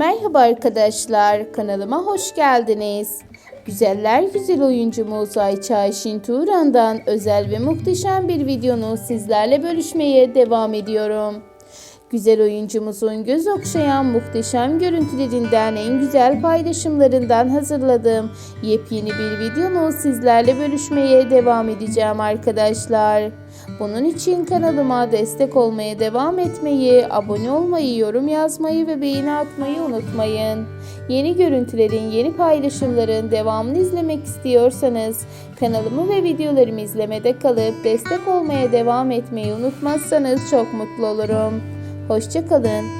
Merhaba arkadaşlar, kanalıma hoş geldiniz. Güzeller güzel oyuncumuz Ayça Ayşin Turan'dan özel ve muhteşem bir videonu sizlerle bölüşmeye devam ediyorum. Güzel oyuncumuzun göz okşayan muhteşem görüntülerinden en güzel paylaşımlarından hazırladığım yepyeni bir videonu sizlerle bölüşmeye devam edeceğim arkadaşlar. Bunun için kanalıma destek olmaya devam etmeyi, abone olmayı, yorum yazmayı ve beğeni atmayı unutmayın. Yeni görüntülerin, yeni paylaşımların devamını izlemek istiyorsanız kanalımı ve videolarımı izlemede kalıp destek olmaya devam etmeyi unutmazsanız çok mutlu olurum. Hoşçakalın.